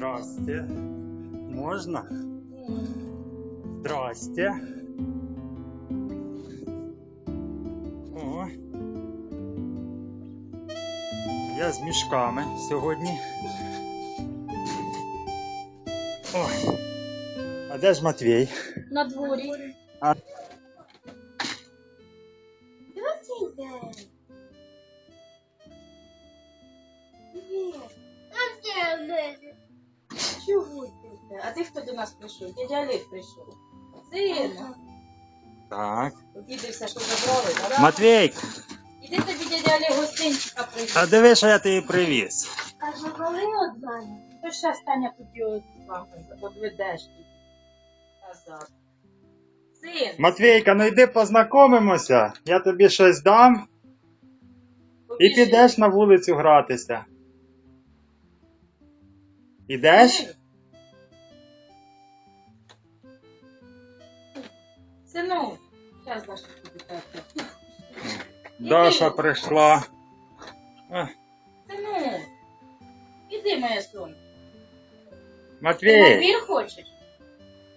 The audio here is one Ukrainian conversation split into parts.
Здрасте. Можна? Здрасте. О. Я з мішками сьогодні. Ой. А де ж Матвій? На дворі. А- А ти хто до нас прийшов? Дядя Олег прийшов. Сина. Так. Обідався, що забрали, так? Матвійк, Іди тобі дядя Олег гостинчика прийшов. а диви, що я тобі привіз. Каже, коли одна? То ще Таня тут його з вами одведеш. Назад. Син, Матвійка, ну йди познайомимося. Я тобі щось дам і побіжи. підеш на вулицю гратися. Ідеш? Сину, зараз Даша так. Даша прийшла. А, ну. іди, моя сонь. Ти Матвій, хочеш?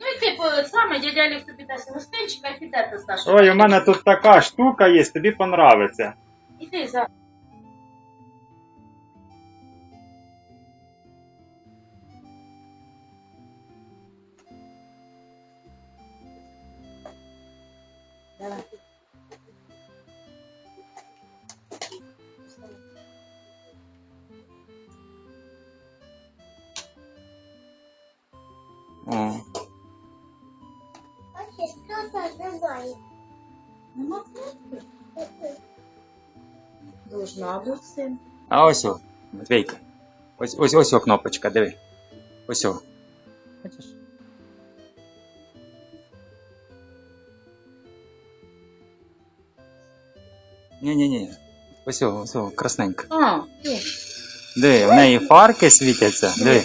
Ну і ти по- саме дядя Олег тобі дасть гостинчика і підете з Дашою. ой, у мене тут така штука є, тобі понравиться. Іди за. Давай. О. Нема кнопки? Должна бути. А ось о, Матвійка. Ось ось ось о кнопочка, диви. Ось о. Бачиш? Ні-ні-ні. Ось ось о, красненька. А, ти. Диви, в неї фарки світяться. Диви.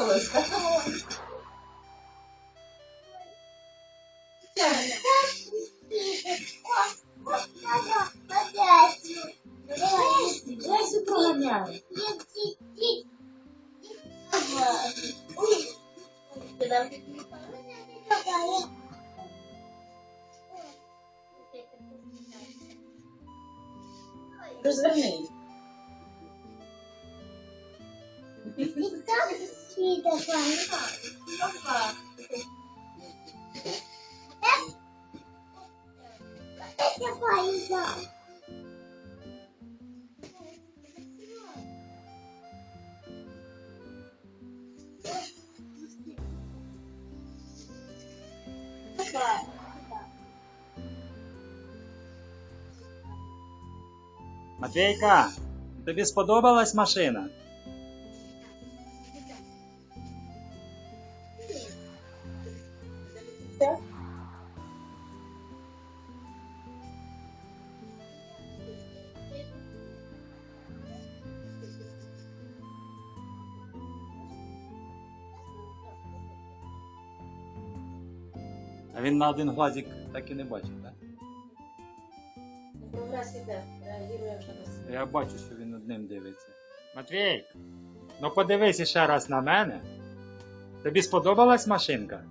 Розмотається. Сама, та вона сама. Ух ти. Пускай, Матвій. Вона буде їхати. Понравилось? Лесю проганяє. Розверни. Матвійка, тобі сподобалась машина? А він на один глазик так і не бачить, так? Прогрес іде. Реагує вже на себе. Я бачу, що він одним дивиться. Матвій, ну подивись ще раз на мене. Тобі сподобалась машинка?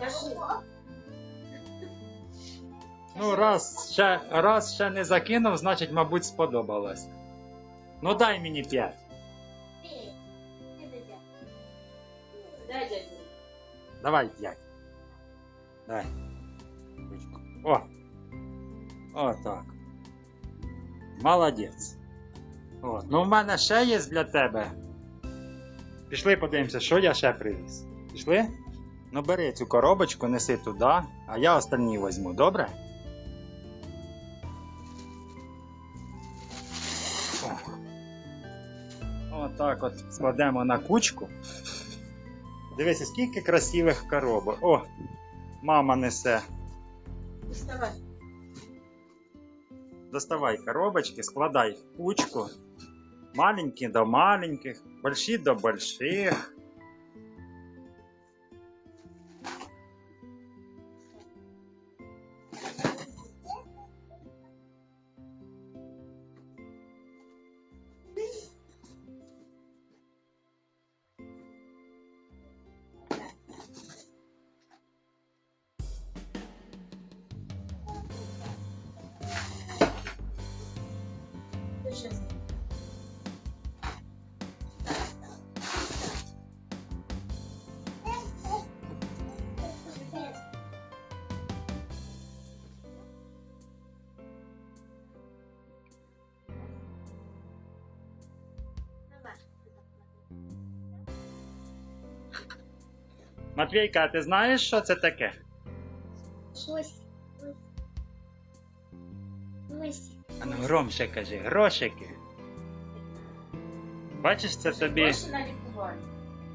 Кажи. Ну, раз ще, раз ще не закинув, значить, мабуть, сподобалась. Ну дай мені п'ять. Давай п'ять. Давай. Ручку. О! О, так. Молодець. От. Ну, в мене ще є для тебе. Пішли подивимося, що я ще привіз. Пішли? Ну, бери цю коробочку, неси туди, а я останні візьму, добре? О. отак от складемо на кучку. Дивися, скільки красивих коробок. О, мама несе. Доставай. Доставай коробочки, складай в кучку. Маленькі до маленьких, больші до больших. З- Матвійка, а ти знаєш, що це таке? Щось. Ось. ну громше кажи, грошики. Бачиш, це тобі, Гроші на лікування.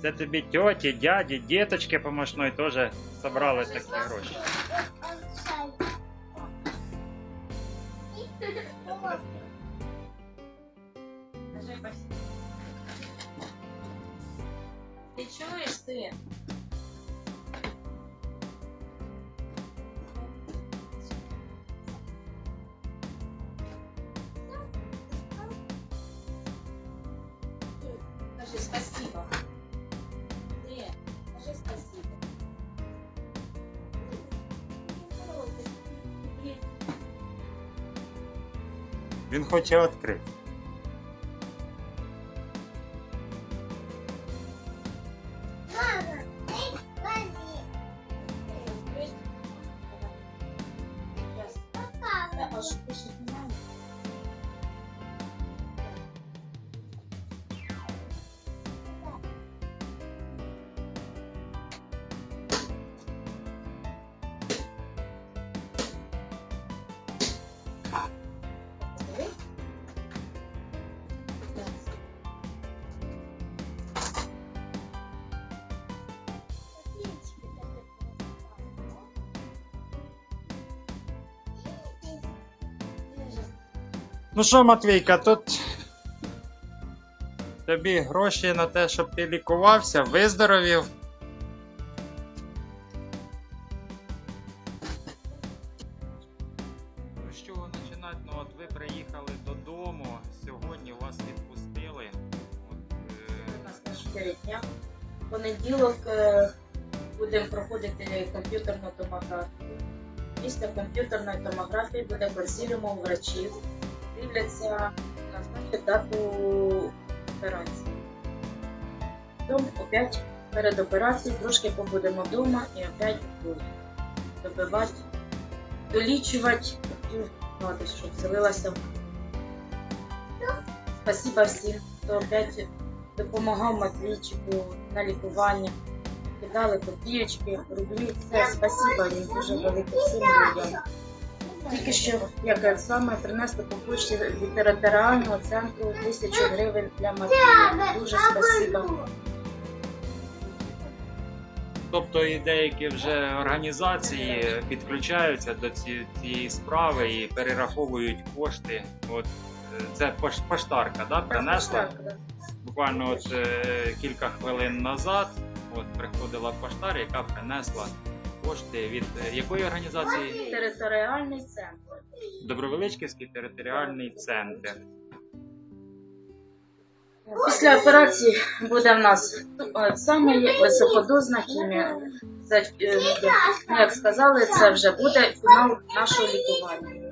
це тобі тьоті, дяді, діточки помощної теж собрали такі гроші. Скажи спасибо. Ти чуєш ти? Скажи спасибо. Ты, скажи спасибо. Він хоче відкрити. Ну що, Матвійка, тут тобі гроші на те, щоб ти лікувався, виздоровів. Ну з чого починати? Ну от ви приїхали додому, сьогодні вас відпустили. От, е, У нас на 4 дня. Понеділок е, будемо проходити комп'ютерну томографію. Після комп'ютерної томографії буде консиліум у врачів. Дивляться, назначать дату операції. Потім опять перед операцією трошки побудемо вдома і опять будемо добивати, долічувати гадость, щоб вселилася. Спасибо всім, хто опять допомагав Матвійчику на лікування. Кидали копійочки, рублі. Все, спасибо їм дуже велике всім людям. Тільки що, як саме, принесли по почті від територіального центру тисячу гривень для Матвія. Дуже спасибо. Тобто і деякі вже організації підключаються до ці- цієї справи і перераховують кошти. От е, це поштарка, да, принесла буквально от е, кілька хвилин назад. От приходила поштар, яка принесла кошти від е, якої організації? Територіальний центр. Добровеличківський територіальний центр. Після операції буде в нас е, саме високодозна хімія. Це, е, ну, як сказали, це вже буде фінал нашого лікування.